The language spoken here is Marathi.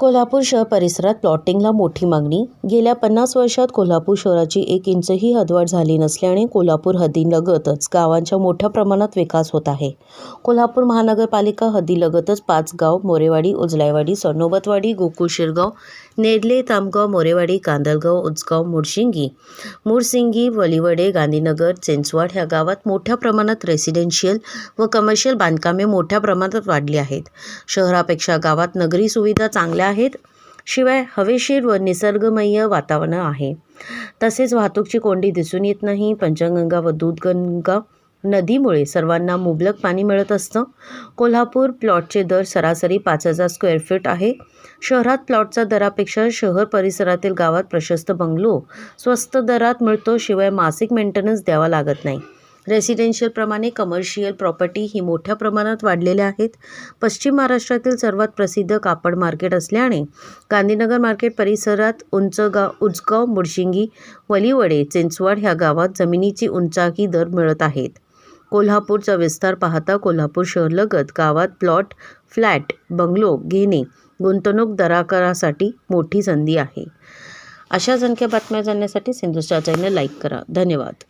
कोल्हापूर शहर परिसरात प्लॉटिंगला मोठी मागणी. गेल्या पन्नास वर्षात कोल्हापूर शहराची एक इंचही हदवाढ झाली नसल्याने कोल्हापूर हद्दीलगतच गावांच्या मोठ्या प्रमाणात विकास होत आहे. कोल्हापूर महानगरपालिका हद्दीलगतच पाच गाव मोरेवाडी उजलायवाडी सरनोबतवाडी गोकुळ शिरगाव नेरले तामगाव मोरेवाडी कांदलगाव उजगाव मुडशिंगी मुरसिंगी वलिवडे गांधीनगर चेंचवाड ह्या गावात मोठ्या प्रमाणात रेसिडेन्शियल व कमर्शियल बांधकामे मोठ्या प्रमाणात वाढली आहेत. शहरापेक्षा गावात नगरी सुविधा चांगल्या आहेत. शिवाय हवेशीर व निसर्गमय वातावरण आहे. तसेच वाहतूकची कोंडी दिसून येत नाही. पंचगंगा व दूधगंगा नदीमुळे सर्वांना मुबलक पाणी मिळत असतं. कोल्हापूर प्लॉटचे दर सरासरी पाच हजार स्क्वेअर फीट आहे. शहरात प्लॉटचा दरापेक्षा शहर परिसरातील गावात प्रशस्त बंगलो स्वस्त दरात मिळतो. शिवाय मासिक मेंटेनन्स द्यावा लागत नाही. रेसिडेन्शियलप्रमाणे कमर्शियल प्रॉपर्टी ही मोठ्या प्रमाणात वाढलेल्या आहेत. पश्चिम महाराष्ट्रातील सर्वात प्रसिद्ध कापड मार्केट असल्याने गांधीनगर मार्केट परिसरात उंचगाव उचगाव मुडशिंगी वलिवडे चिंचवड ह्या गावात जमिनीची उंचाकी दर मिळत आहेत. कोल्हापूरचा विस्तार पाहता कोल्हापूर शहरलगत गावात प्लॉट फ्लॅट बंगलो घेणे गुंतवणूक दराकारासाठी मोठी संधी आहे. अशा संख्या बातम्या जाणण्यासाठी सिंधुस्टार चॅनल लाईक करा. धन्यवाद.